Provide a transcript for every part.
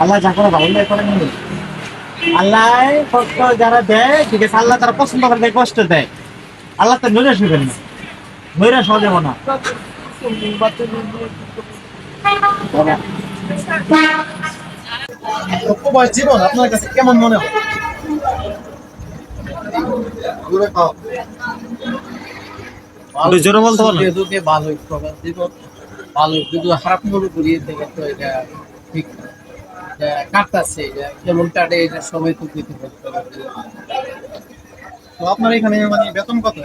আল্লাহ যা করে ভালো করে নিন আল্লাহ কষ্ট যারা দেয় ঠিক আছে আল্লাহ তারা পছন্দ করে দেয়, কষ্ট দেয়। আল্লাহ তো নৈরাশ হবেন না। নৈরাশ হওয়া যাব না। উপবাস জীবন আপনার কাছে কেমন মনে হয়? জোরে বলতে ভালোই প্রকাশ দিব ভালো কিন্তু খারাপ মনে করি থেকে তো এটা ঠিক কাটতাছে এটা কেমন কাটে এটা সময় তো দিতে। তো আপনার এখানে মানে বেতন কত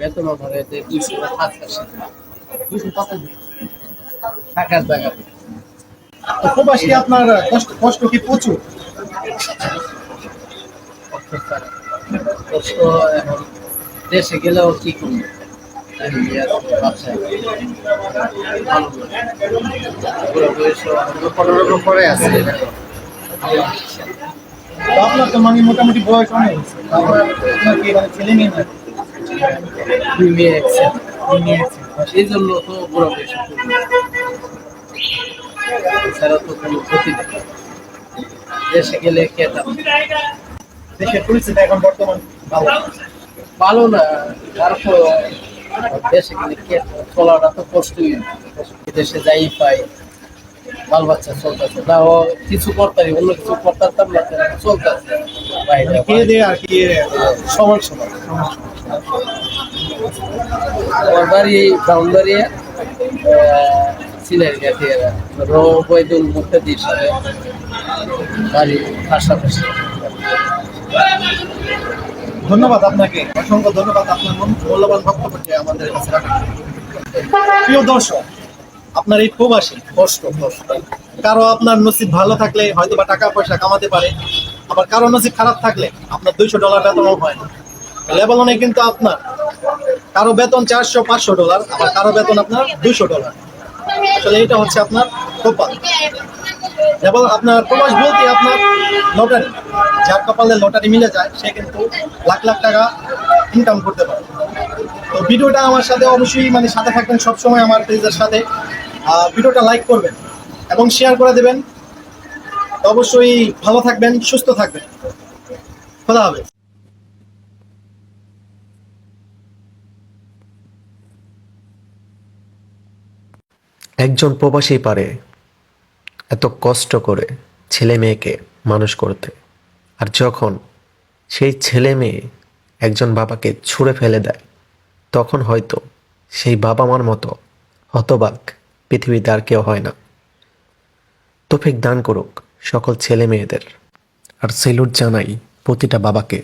বেতন ধরে যে দুইশো পাঁচ আসে টাকার জায়গা। প্রবাস আপনার কষ্ট কষ্ট কি প্রচুর? কষ্ট এখন। দেশে গেলেও কি করব? আপনার তো মানে মোটামুটি বয়স অনেক। আপনার ছেলে মেয়ে এই জন্য তো বড় বেশি এছাড়া তো কোনো ক্ষতি দেশে গেলে খেতাম দেশের পরিস্থিতি এখন বর্তমান ভালো ভালো না তারপর দেশে গেলে চলাটা তো কষ্টই। দেশে যাই পাই বাল বাচ্চা চলতেছে। তাও কিছু করতারি অন্য কিছু করতাম না চলতেছে। বাইরে খেয়ে দিয়ে আর কি সমান সমান। আমার বাড়ি সিনারি মুক্তাদির সাথে বাড়ি পাশাপাশি। ধন্যবাদ আপনাকে। অসংখ্য ধন্যবাদ আপনার মূল- মূল্যবান বক্তব্যটি আমাদের কাছে প্রিয় দর্শক, আপনার এই প্রবাসী, কষ্ট কষ্ট। কারও আপনার নসিব ভালো থাকলে হয়তো বা টাকা পয়সা কামাতে পারে। আবার কারও নসিব খারাপ থাকলে আপনার দুইশো ডলার বেতনও হয় না। লেবাননে কিন্তু আপনার কারও বেতন চারশো, পাঁচশো ডলার, আবার কারও বেতন আপনার দুইশো ডলার। আসলে এটা হচ্ছে আপনার কপাল এবং আপনার প্রবাস বলতে আপনার লটারি, যার কপালে লটারি মিলে যায়, সে কিন্তু লাখ লাখ টাকা ইনকাম করতে পারে। তো ভিডিওটা আমার সাথে অবশ্যই মানে সাথে থাকবেন সবসময় আমার পেজের সাথে। ভিডিওটা লাইক করবেন এবং শেয়ার করে দেবেন। অবশ্যই ভালো থাকবেন, সুস্থ থাকবেন। খোদা হবে একজন প্রবাসী পারে। এত কষ্ট করে ছেলে মেয়েকে মানুষ করতে। আর যখন সেই ছেলে মেয়ে একজন বাবাকে ছুঁড়ে ফেলে দেয়, তখন হয়তো সেই বাবা মার মতো হতবাক পৃথিবীতে আর কেউ হয় না। তোফিক দান করুক সকল ছেলে মেয়েদের। আর সেলুট জানাই প্রতিটা বাবাকে।